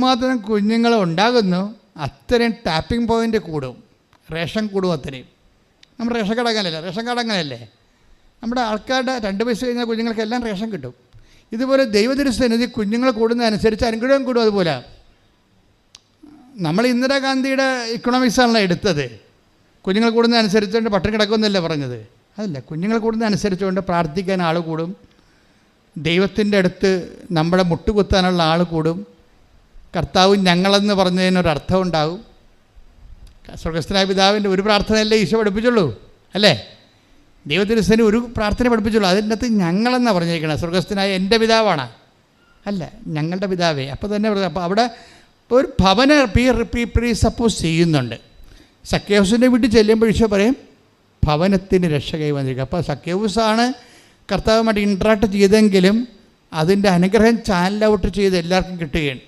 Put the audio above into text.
മാത്രം കുഞ്ഞുങ്ങൾ ഉണ്ടാകുന്നു അത്രയും ടാപ്പിംഗ് പോയിന്റ് കൂടും. റേഷൻ കൂടും അത്രയും. നമ്മൾ റേഷൻ കടങ്ങലല്ലേ റേഷൻ കടങ്ങലല്ലേ നമ്മുടെ ആൾക്കാരുടെ രണ്ട് വയസ്സ് കഴിഞ്ഞാൽ കുഞ്ഞുങ്ങൾക്കെല്ലാം റേഷൻ കിട്ടും. ഇതുപോലെ ദൈവതിരുസന്നിധി കുഞ്ഞുങ്ങൾ കൂടുന്നതനുസരിച്ച് അനുഗ്രഹം കൂടും അതുപോലെ. നമ്മൾ ഇന്ദിരാഗാന്ധിയുടെ ഇക്കണോമിക്സാണല്ലോ എടുത്തത്. കുഞ്ഞുങ്ങൾ കൂടുന്നതനുസരിച്ചുകൊണ്ട് പട്ടിണി കിടക്കുമെന്നല്ല പറഞ്ഞത്? അതല്ല കുഞ്ഞുങ്ങൾ കൂടുന്നതനുസരിച്ചുകൊണ്ട് പ്രാർത്ഥിക്കാൻ ആൾ കൂടും. ദൈവത്തിന്റെ അടുത്ത് നമ്മുടെ മുട്ടുകുത്താനുള്ള ആൾ കൂടും. കർത്താവ് ഞങ്ങളെന്ന് പറഞ്ഞതിനൊരർത്ഥം ഉണ്ടാവും സ്വർഗസ്ഥനായ പിതാവിന്റെ ഒരു പ്രാർത്ഥനയല്ലേ ഈശോ പഠിപ്പിച്ചുള്ളൂ അല്ലേ? ദൈവത്തിരുസന് ഒരു പ്രാർത്ഥന പഠിപ്പിച്ചുള്ളൂ അതിന്റെ അകത്ത് ഞങ്ങളെന്നാണ് പറഞ്ഞിരിക്കുന്നത് സ്വർഗസ്ഥനായ എന്റെ പിതാവാണ്. അല്ല ഞങ്ങളുടെ പിതാവേ അപ്പോൾ തന്നെ അപ്പോൾ അവിടെ ഒരു ഭവന പീ റിപ്പീ പ്രീ സപ്പോസ് ചെയ്യുന്നുണ്ട്. സഖ്യഹൂസിന്റെ വീട്ടിൽ ചെല്ലുമ്പോൾ ഈശോ പറയും ഭവനത്തിന് രക്ഷ കൈവന്നിരിക്കുക അപ്പോൾ സഖ്യഹൂസാണ് കർത്താവുമായിട്ട് ഇൻട്രാക്ട് ചെയ്തെങ്കിലും അതിന്റെ അനുഗ്രഹം ചാനൽ ഔട്ട് ചെയ്ത് എല്ലാവർക്കും കിട്ടുകയാണ്.